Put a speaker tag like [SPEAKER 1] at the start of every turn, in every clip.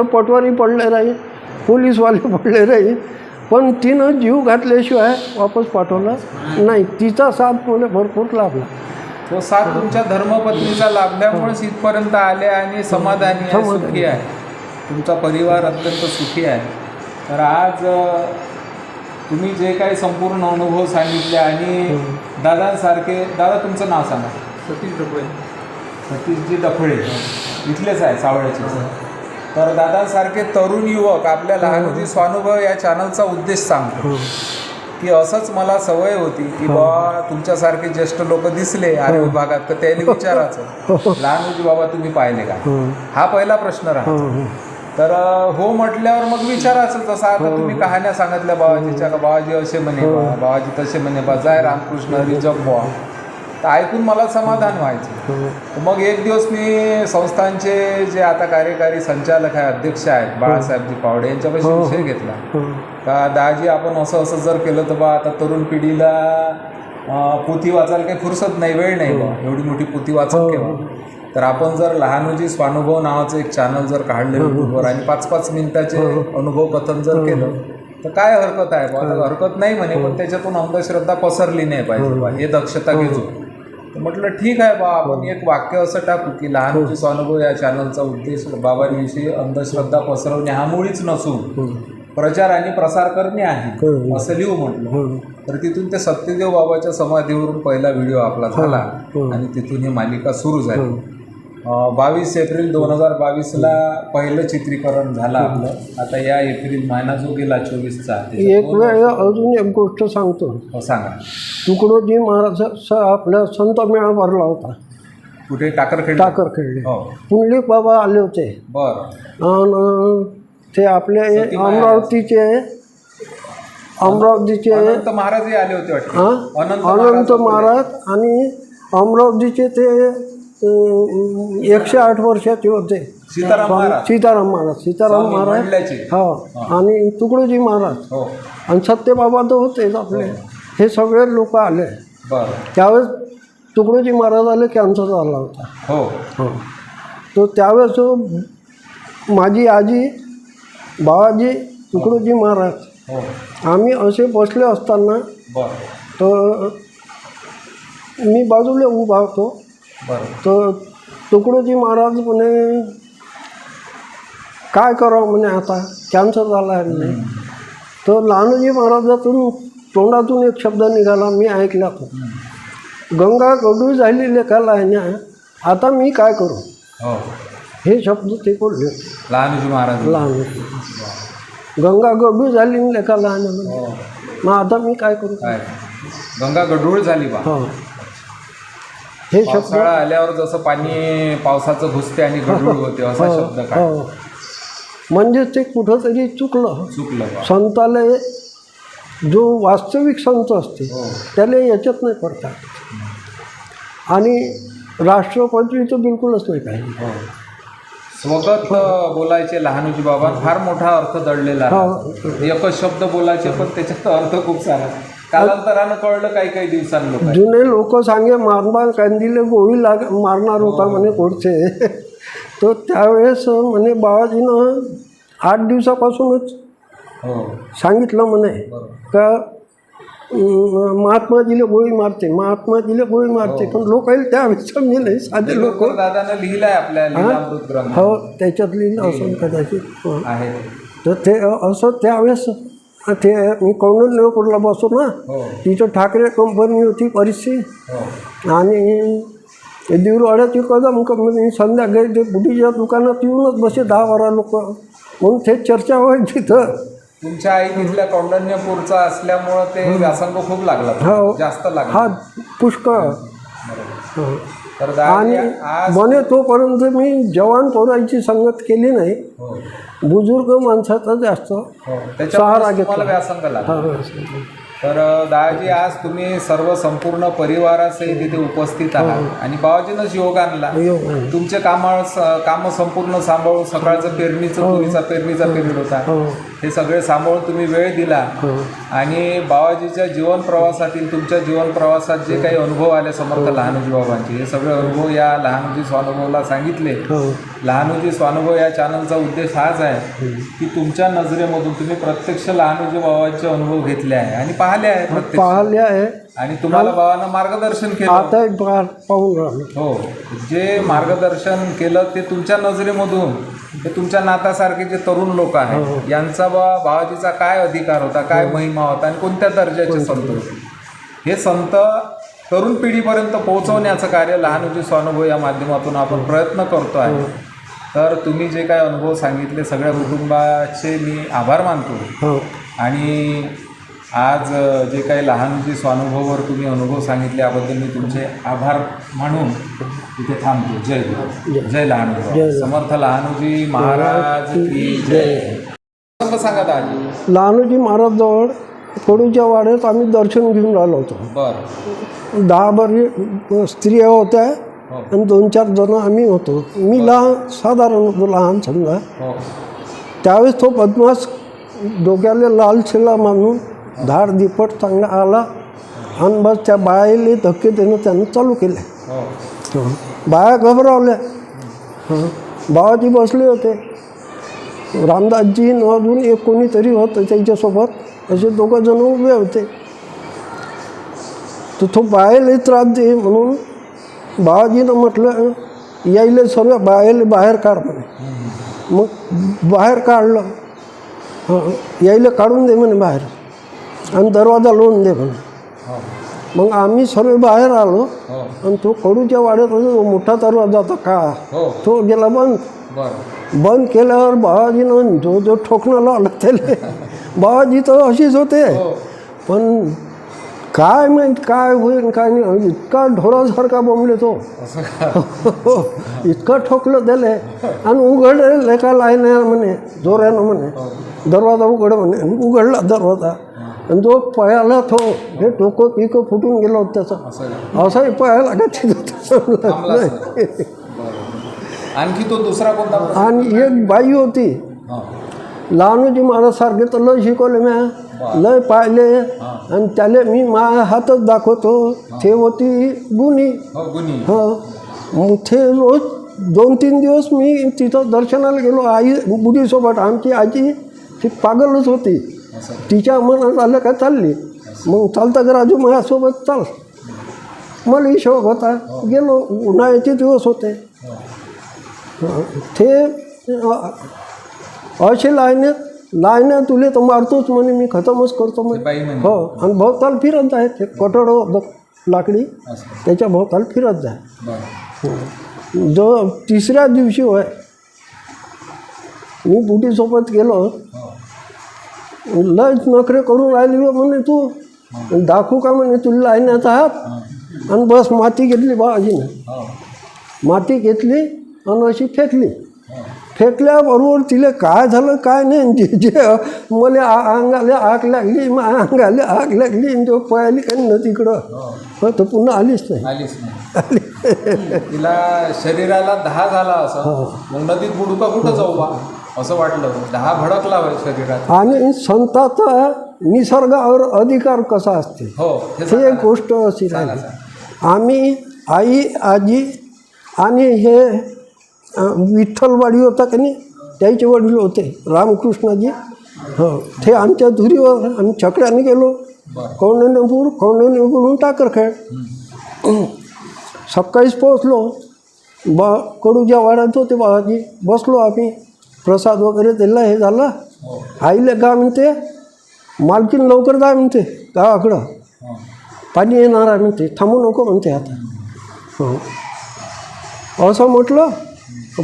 [SPEAKER 1] तर पटवारी पडले राहील पोलीसवाले पडले राहील पण तिनं जीव घातल्याशिवाय वापस पाठवला नाही. तिचा साथ मला भरपूर लाभला.
[SPEAKER 2] तो साथ तुमच्या धर्मपत्नीचा लाभल्यामुळेच इथपर्यंत आले आणि समाधानी. सुखी आहे. तुमचा परिवार अत्यंत सुखी आहे. तर आज तुम्ही जे काही संपूर्ण अनुभव सांगितले आणि दादांसारखे दादा तुमचं नाव सांगा.
[SPEAKER 3] सतीश डबळे
[SPEAKER 2] सतीशजी डफळे इथलेच आहे सावळ्याचे तर दादांसारखे तरुण युवक आपल्या लहानोजी स्वानुभव या चॅनलचा उद्देश सांगतो. की असंच मला सवय होती की बाबा तुमच्यासारखे ज्येष्ठ लोक दिसले आरोग्य विभागात तर त्यांनी विचारायचं लहानोजी बाबा तुम्ही पाहिले का? हा. पहिला प्रश्न राहा तर हो म्हटल्यावर मग विचारायचं जसं आता तुम्ही कहाण्या सांगितल्या बाबाजीच्या का बाबाजी असे म्हणे बाबाजी तसे म्हणे बा जाय रामकृष्ण हरी जग तर ऐकून मला समाधान व्हायचं. तर मग एक दिवस मी संस्थांचे जे आता कार्यकारी संचालक आहे अध्यक्ष आहेत बाळासाहेबजी पावडे यांच्यापाशी
[SPEAKER 1] हो, हो.
[SPEAKER 2] विषय घेतला. का दाजी आपण असं असं जर केलं तर बा आता तरुण पिढीला पोथी वाचायला काही फुरसत नाही वेळ नाही बा. एवढी मोठी पोथी वाचत
[SPEAKER 1] हो.
[SPEAKER 2] केव्हा? तर आपण जर लहानोजी स्वानुभव नावाचं एक चॅनल जर काढलं युट्यूबवर आणि पाच पाच मिनिटाचे अनुभव कथन जर केलं तर काय हरकत आहे बा? हरकत नाही म्हणे पण त्याच्यातून अंधश्रद्धा पसरली नाही पाहिजे बा. हे दक्षता घेतो तर म्हटलं ठीक आहे बा आपण एक वाक्य असं टाकू की लहानोजी स्वानुभव या चॅनलचा उद्देश बाबांविषयी अंधश्रद्धा पसरवणे हा मुळीच नसून प्रचार आणि प्रसार करणे आहे असं लिहू म्हटलं. तर तिथून ते सत्यदेव बाबाच्या समाधीवरून पहिला व्हिडिओ आपला झाला आणि तिथून ही मालिका सुरू झाली. बावीस एप्रिल दोन हजार बावीसला पहिलं चित्रीकरण झालं आपलं. आता या एप्रिल महिना जो गेला चोवीसचा
[SPEAKER 1] एक वेळ अजून एक गोष्ट सांगतो.
[SPEAKER 2] हो सांगा.
[SPEAKER 1] तुकडोजी महाराजाचा आपल्या संत मेळा भरला होता.
[SPEAKER 2] कुठे? टाकरखेड
[SPEAKER 1] टाकर खेळले
[SPEAKER 2] हो.
[SPEAKER 1] पुंडलिक बाबा आले होते.
[SPEAKER 2] बरं.
[SPEAKER 1] ते आपले
[SPEAKER 2] महाराज.
[SPEAKER 1] अमरावतीचे अमरावतीचे
[SPEAKER 2] अनंत महाराजही आले होते? अनंत महाराज
[SPEAKER 1] महाराज आणि अमरावतीचे ते एकशे आठ वर्षाचे होते.
[SPEAKER 2] सीताराम महाराज.
[SPEAKER 1] सीताराम महाराज सीताराम महाराज. हो. आणि तुकडोजी महाराज.
[SPEAKER 2] हो.
[SPEAKER 1] आणि सत्यबाबा तर होतेच आपले. हे. सगळे लोक आले. त्यावेळेस तुकडोजी महाराज आले कॅन्सर झाला होता.
[SPEAKER 2] हो.
[SPEAKER 1] हो. तर त्यावेळेस माझी आजी बाबाजी तुकडोजी महाराज.
[SPEAKER 2] हो.
[SPEAKER 1] आम्ही असे बसले असताना तर मी बाजूला उभा होतो.
[SPEAKER 2] बरं
[SPEAKER 1] तर तुकडोजी महाराज म्हणे काय करावं म्हणे आता? कॅन्सर झाला आहे म्हणे. तर लहानोजी महाराजातून तोंडातून एक शब्द निघाला मी ऐकला गंगा गडूळ झाली लेखाला आहे ना आता मी काय करू?
[SPEAKER 2] हो.
[SPEAKER 1] हे शब्द ते बोलले.
[SPEAKER 2] लहानजी महाराज.
[SPEAKER 1] लहान गंगा गडूळ झाली लेखाला आहे
[SPEAKER 2] हो.
[SPEAKER 1] मग आता मी काय करू?
[SPEAKER 2] काय? गंगा गढूळ झाली बा.
[SPEAKER 1] हो. हे शब्द
[SPEAKER 2] पावसाळा आल्यावर जसं पाणी पावसाचं घुसते आणि गढूळ होते असा शब्द काय
[SPEAKER 1] हो म्हणजे ते कुठंतरी चुकलं.
[SPEAKER 2] चुकलं बा
[SPEAKER 1] संताला जो वास्तविक संत असते
[SPEAKER 2] हो.
[SPEAKER 1] त्याला याच्यात नाही पडतात. आणि राष्ट्रपती तर बिलकुलच नाही पाहिजे
[SPEAKER 2] हो. स्वगत बोलायचे लहानोजी बाबा फार मोठा अर्थ दडलेला. आहे. एकच शब्द बोलायचे पण त्याच्यात अर्थ खूप सारा कालांतरानं कळलं काही काही दिवसांनी लोक
[SPEAKER 1] जुने लोक सांगे मारबा कांदीले गोळी लाग मारणार होता म्हणे कोणचे तर त्यावेळेस म्हणे बाबाजीनं आठ दिवसापासूनच
[SPEAKER 2] हो.
[SPEAKER 1] सांगितलं म्हणे का अं, महात्माजीला गोळी मारते महात्माजीला गोळी मारते. पण लोक त्यावेळेस समजले साधे लोक.
[SPEAKER 2] दिगंबर दादानं लिहिलंय आपल्या
[SPEAKER 1] हो? त्याच्यात लिहिलं असं कदाचित. हो.
[SPEAKER 2] आहे.
[SPEAKER 1] तर ते असं त्यावेळेस ते मी कौंडल्यपूरला बसतो ना
[SPEAKER 2] हो.
[SPEAKER 1] तिथं ठाकरे कंपनी होती परिस्थिती
[SPEAKER 2] हो.
[SPEAKER 1] आणि ते दिवरवाड्याची कदम कंपनी संध्याकाळी ते बुटीच्या दुकानात येऊनच बसे दहा बारा लोक. म्हणून ते चर्चा व्हायची तिथं.
[SPEAKER 2] तुमच्या आई तिथल्या कौंडण्यपूरचा असल्यामुळं ते व्यासंग खूप लागला.
[SPEAKER 1] हो.
[SPEAKER 2] जास्त लागला.
[SPEAKER 1] हा पुष्कळ. आणि
[SPEAKER 2] आज
[SPEAKER 1] म्हणे तोपर्यंत मी जवान पोरांची संगत केली नाही.
[SPEAKER 2] हो.
[SPEAKER 1] बुजुर्ग माणसाचा जास्त
[SPEAKER 2] हो.
[SPEAKER 1] सहारा घेतला. हा,
[SPEAKER 2] तर दादाजी आज तुम्ही सर्व संपूर्ण परिवारासहित इथे उपस्थित आहात. आणि बाबाजीनंच योग आणला. तुमचे काम काम संपूर्ण सांभाळून सकाळचं पेरणीचं तुरीचा पेरणीचा पिरियड होता.
[SPEAKER 1] हो
[SPEAKER 2] हे सगळे सांभाळून तुम्ही वेळ दिला.
[SPEAKER 1] हो.
[SPEAKER 2] आणि बाबाजीच्या जीवन प्रवासातील तुमच्या जीवन प्रवासात जे काही अनुभव आले समर्थ लहानोजी बाबांचे हे सगळे अनुभव या लहानोजी स्वानुभवला सांगितले.
[SPEAKER 1] हो.
[SPEAKER 2] लहानोजी स्वानुभव या चॅनलचा उद्देश हाच आहे की तुमच्या नजरेमधून तुम्ही प्रत्यक्ष लहानोजी बाबांचे अनुभव घेतले आहे आणि पाहिले आहे
[SPEAKER 1] पाहिले आहे.
[SPEAKER 2] आणि तुम्हाला बाबांना मार्गदर्शन केलं.
[SPEAKER 1] आता एक पाह- पाहून राहिलो.
[SPEAKER 2] हो जे मार्गदर्शन केलं ते तुमच्या नजरेमधून ते तुमच्या नातासारखे जे तरुण लोक आहेत यांचा बा बाबाजीचा काय अधिकार होता काय महिमा होता आणि कोणत्या दर्जाचे संत होते? हे संत तरुण पिढीपर्यंत पोहोचवण्याचं कार्य लहानोजी स्वानुभव या माध्यमातून आपण प्रयत्न करतो आहे. तर तुम्ही जे काय अनुभव सांगितले सगळ्या कुटुंबाचे मी आभार मानतो.
[SPEAKER 1] हो.
[SPEAKER 2] आणि आज जे काही लहानजी स्वानुभवावर तुम्ही अनुभव सांगितले याबद्दल मी तुमचे आभार मानून इथे थांबतो. जय गुरु. जय लहानजी समर्थ लहानजी महाराज की जय. संग सांगा दाजी
[SPEAKER 1] लहानोजी महाराजजवळ कडूच्या वाड्यात आम्ही दर्शन घेऊन राहिलो होतो.
[SPEAKER 2] बर.
[SPEAKER 1] दहा बारी स्त्रिया होत्या
[SPEAKER 2] हो.
[SPEAKER 1] आणि दोन चार जण आम्ही होतो. मी लहान साधारण होतो लहान समजा.
[SPEAKER 2] हो.
[SPEAKER 1] त्यावेळेस तो बदमाश डोक्याला लाल शिला मानून धाड दिपट चांगला आला. आणि बस त्या बायाले धक्के देणं त्यानं चालू केले.
[SPEAKER 2] हो.
[SPEAKER 1] बाया घबरावल्या. हं. बाबाजी बसले होते. रामदासजी न अजून एक कोणीतरी होतं त्याच्यासोबत. असे दोघं जण उभे होते. तर तो बायाला त्रास दे म्हणून बाबाजीनं म्हटलं यायले सर्व बायाले बाहेर काढ म्हणे. मग बाहेर काढलं. यायले काढून दे म्हणे बाहेर. आणि दरवाजा लावून दे म्हणे
[SPEAKER 2] हो.
[SPEAKER 1] मग आम्ही सर्व बाहेर आलो
[SPEAKER 2] हो.
[SPEAKER 1] आणि तो कडूच्या वाड्यात मोठा दरवाजा होता का?
[SPEAKER 2] हो.
[SPEAKER 1] तो गेला बंद. बंद केल्यावर बाबाजीनं जो जो ठोकणं लावलं त्याला. बाबाजी तर अशीच होते. पण काय माहीत काय होईल काय नाही इतका ढोरासारखा बोंबले तो. इतकं ठोकलं त्याले. आणि उघडले का लाईन म्हणे जोरानं म्हणे. दरवाजा उघड म्हणे आणि उघडला दरवाजा. आणि जो पळाला तो हे टोकं पिकं फुटून गेलं होतं त्याचं. असाही पळायला का तिथं.
[SPEAKER 2] आणखी तो दुसरा कोणता?
[SPEAKER 1] आणि एक बाई होती. लहानोजी महाराजसारखे तर लय शिकवले म्या. लय पाहिले. आणि त्याले मी मा हातच दाखवतो. ते होती गुणी.
[SPEAKER 2] हो गुन्ही
[SPEAKER 1] हो. मग ते रोज दोन तीन दिवस मी तिथं दर्शनाला गेलो. आई बुढीसोबत आमची आजी ती पागलच होती. तिच्या मनात आलं का चालली. मग चालतं का राजू माझ्यासोबत चाल. मलाही शौक होता. गेलो. उन्हाळ्याचे दिवस होते. ते असे लाईने लाईने तुले तर मारतोच म्हणे. मी खतमच करतो म्हणे.
[SPEAKER 2] म्हणजे
[SPEAKER 1] हो. आणि भोवताल फिरत आहे ते कठोर लाकडी. त्याच्या भोवताल फिरत जाय जो तिसऱ्या दिवशी होय मी बुटीसोबत गेलो. लयच नखरे करून राहिली बा म्हणे तू. दाखवू का म्हणे तुला लाईण्याचा हात आणि बस माती घेतली बाबाजीने
[SPEAKER 2] हो
[SPEAKER 1] माती घेतली आणि अशी फेकली.
[SPEAKER 2] हो
[SPEAKER 1] फेकल्याबरोबर तिला काय झालं काय नाही. जे मला अंगाला आग लागली मा अंगाला आग लागली आणि तो पळाली काही न तिकडं?
[SPEAKER 2] हो.
[SPEAKER 1] हो तर पुन्हा आलीच नाही.
[SPEAKER 2] आलीच नाही. तिला शरीराला दहा झाला असं. मग नदीत बुडू का कुठं जाऊ बा? असं वाटलं. दहा भडकला शरीरात.
[SPEAKER 1] आणि संताचा निसर्गावर अधिकार कसा असते?
[SPEAKER 2] हो हे.
[SPEAKER 1] गोष्ट अशी राहिली. आम्ही आई आजी आणि हे विठ्ठलवाडी होता का नाही त्याचे वडील होते रामकृष्णाजी. हो ते आमच्या धुरीवर आम्ही छकड्याने गेलो. कौंडण्यपूर कौंडण्यपूरहून टाकरखेड. सकाळीच पोहोचलो. बा कडूच्या वाड्यात होते बाबाजी. बसलो आम्ही. प्रसाद वगैरे दिला हे झालं.
[SPEAKER 2] आईला
[SPEAKER 1] आईले का म्हणते मालकीन लवकर जा म्हणते गावाकडं. पाणी येणार आहे म्हणते थांबू नको म्हणते आता. हो. असं म्हटलं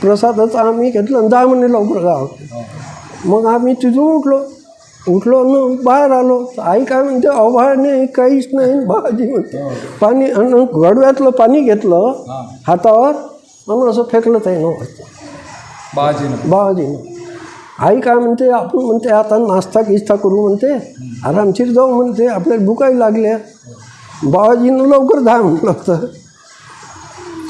[SPEAKER 1] प्रसादच आम्ही घेतलं आणि जा म्हणे लवकर गावाकडे. मग आम्ही तिथून उठलो. उठलो न बाहेर आलो. आई काय म्हणते अभाळ नाही काहीच नाही भाजी म्हणते. पाणी आणि गडव्यातलं पाणी घेतलं हातावर आणि असं फेकलं ते नव्हतं
[SPEAKER 2] बाबाजीनं
[SPEAKER 1] आई काय म्हणते आपण म्हणते आता नाश्ता किस्ता करू म्हणते आरामशीर जाऊ म्हणते आपल्याला भुकाही लागल्या. बाबाजीनं लवकर म्हटलं होतं.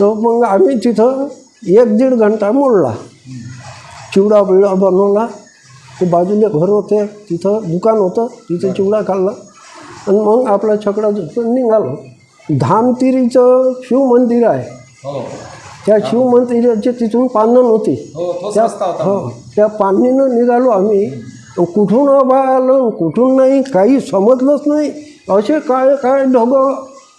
[SPEAKER 1] तर मग आम्ही तिथं एक दीड घंटा मोडला. चिवडा बिवडा बनवला. ते बाजूला घर होते तिथं दुकान होतं तिथं चिवडा खाल्ला. आणि मग आपला छकडा निघालो. धामतिरीचं शिव मंदिर आहे.
[SPEAKER 2] हो.
[SPEAKER 1] त्या शिव मंदिराचे तिथून पानन होती.
[SPEAKER 2] हो रस्ता होता
[SPEAKER 1] हो त्या पाणीनं निघालो आम्ही. कुठून उभा आलो कुठून नाही काही समजलंच नाही. असे काय काय ढगं